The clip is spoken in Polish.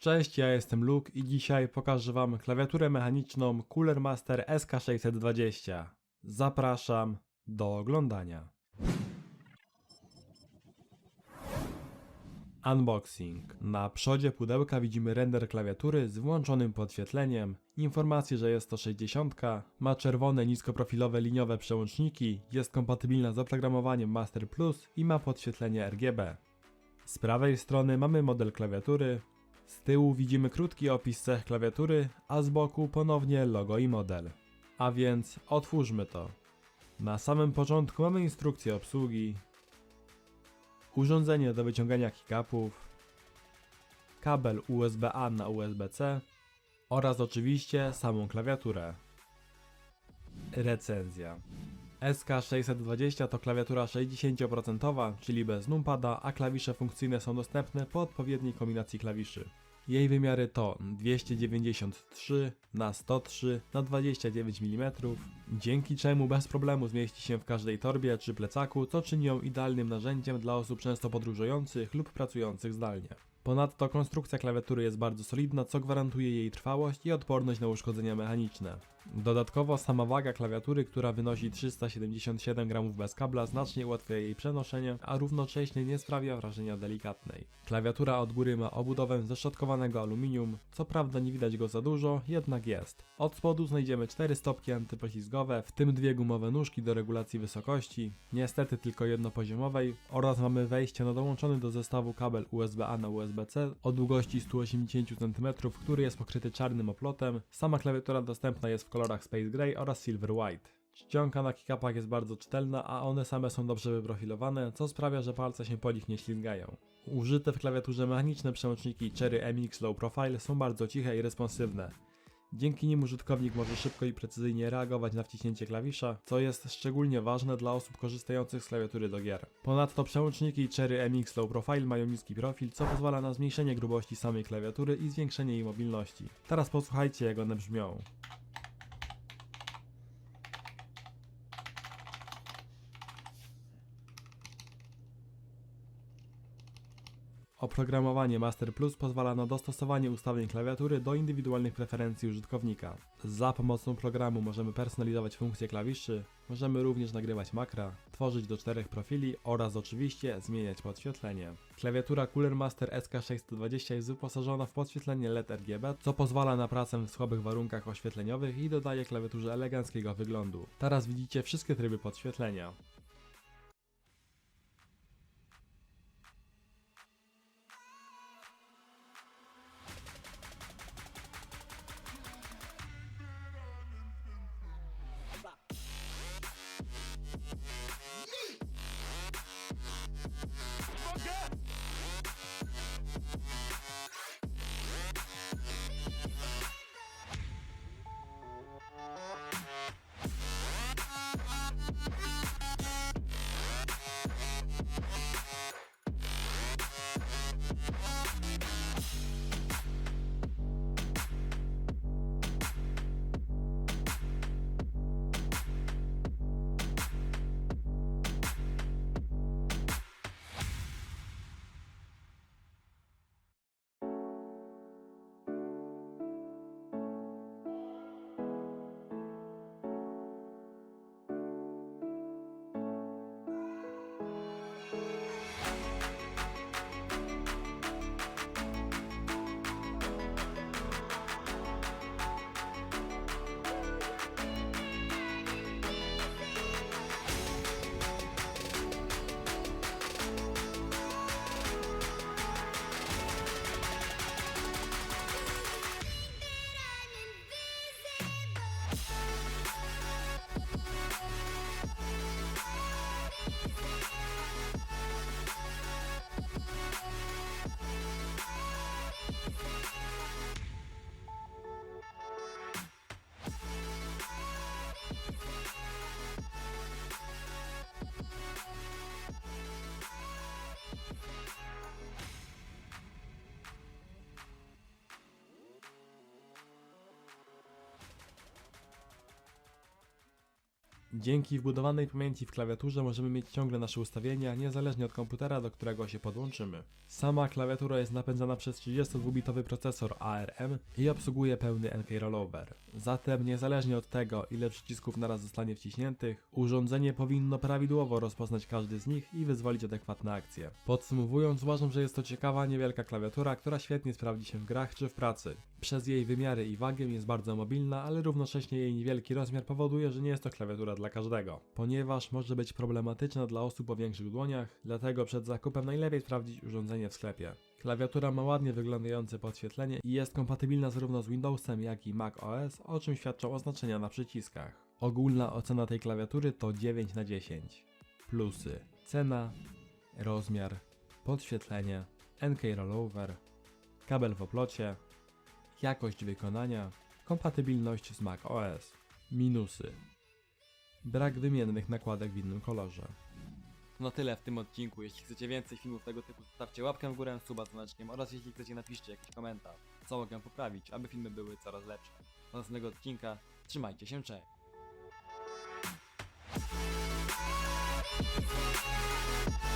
Cześć, ja jestem Luke i dzisiaj pokażę Wam klawiaturę mechaniczną Cooler Master SK620. Zapraszam do oglądania. Unboxing. Na przodzie pudełka widzimy render klawiatury z włączonym podświetleniem, informację, że jest to 60, ma czerwone niskoprofilowe liniowe przełączniki, jest kompatybilna z oprogramowaniem Master Plus i ma podświetlenie RGB. Z prawej strony mamy model klawiatury, z tyłu widzimy krótki opis cech klawiatury, a z boku ponownie logo i model. A więc otwórzmy to. Na samym początku mamy instrukcję obsługi, urządzenie do wyciągania kickupów, kabel USB-A na USB-C oraz oczywiście samą klawiaturę. Recenzja. SK620 to klawiatura 60%, czyli bez numpada, a klawisze funkcyjne są dostępne po odpowiedniej kombinacji klawiszy. Jej wymiary to 293 na 103 na 29 mm, dzięki czemu bez problemu zmieści się w każdej torbie czy plecaku, co czyni ją idealnym narzędziem dla osób często podróżujących lub pracujących zdalnie. Ponadto konstrukcja klawiatury jest bardzo solidna, co gwarantuje jej trwałość i odporność na uszkodzenia mechaniczne. Dodatkowo sama waga klawiatury, która wynosi 377 g bez kabla, znacznie ułatwia jej przenoszenie, a równocześnie nie sprawia wrażenia delikatnej. Klawiatura od góry ma obudowę ze szczotkowanego aluminium, co prawda nie widać go za dużo, jednak jest. Od spodu znajdziemy 4 stopki antypoślizgowe, w tym dwie gumowe nóżki do regulacji wysokości, niestety tylko jednopoziomowej, oraz mamy wejście na dołączony do zestawu kabel USB-A na USB-C o długości 180 cm, który jest pokryty czarnym oplotem. Sama klawiatura dostępna jest w kolorach Space Gray oraz Silver White. Czcionka na kickupach jest bardzo czytelna, a one same są dobrze wyprofilowane, co sprawia, że palce się po nich nie ślizgają. Użyte w klawiaturze mechaniczne przełączniki Cherry MX Low Profile są bardzo ciche i responsywne. Dzięki nim użytkownik może szybko i precyzyjnie reagować na wciśnięcie klawisza, co jest szczególnie ważne dla osób korzystających z klawiatury do gier. Ponadto przełączniki Cherry MX Low Profile mają niski profil, co pozwala na zmniejszenie grubości samej klawiatury i zwiększenie jej mobilności. Teraz posłuchajcie jak one brzmią. Oprogramowanie Master Plus pozwala na dostosowanie ustawień klawiatury do indywidualnych preferencji użytkownika. Za pomocą programu możemy personalizować funkcje klawiszy, możemy również nagrywać makra, tworzyć do czterech profili oraz oczywiście zmieniać podświetlenie. Klawiatura Cooler Master SK620 jest wyposażona w podświetlenie LED RGB, co pozwala na pracę w słabych warunkach oświetleniowych i dodaje klawiaturze eleganckiego wyglądu. Teraz widzicie wszystkie tryby podświetlenia. Dzięki wbudowanej pamięci w klawiaturze możemy mieć ciągle nasze ustawienia, niezależnie od komputera, do którego się podłączymy. Sama klawiatura jest napędzana przez 32-bitowy procesor ARM i obsługuje pełny NK rollover. Zatem niezależnie od tego, ile przycisków naraz zostanie wciśniętych, urządzenie powinno prawidłowo rozpoznać każdy z nich i wyzwolić adekwatne akcje. Podsumowując, uważam, że jest to ciekawa, niewielka klawiatura, która świetnie sprawdzi się w grach czy w pracy. Przez jej wymiary i wagę jest bardzo mobilna, ale równocześnie jej niewielki rozmiar powoduje, że nie jest to klawiatura dla każdego. Ponieważ może być problematyczna dla osób o większych dłoniach, dlatego przed zakupem najlepiej sprawdzić urządzenie w sklepie. Klawiatura ma ładnie wyglądające podświetlenie i jest kompatybilna zarówno z Windowsem, jak i Mac OS, o czym świadczą oznaczenia na przyciskach. Ogólna ocena tej klawiatury to 9 na 10. Plusy: cena, rozmiar, podświetlenie, NK rollover, kabel w oplocie, jakość wykonania, kompatybilność z Mac OS. Minusy: brak wymiennych nakładek w innym kolorze. To na tyle w tym odcinku. Jeśli chcecie więcej filmów tego typu, zostawcie łapkę w górę, suba dzwoneczkiem oraz jeśli chcecie napiszcie jakiś komentarz, co mogę poprawić, aby filmy były coraz lepsze. Do następnego odcinka, trzymajcie się, cześć! We'll be right back.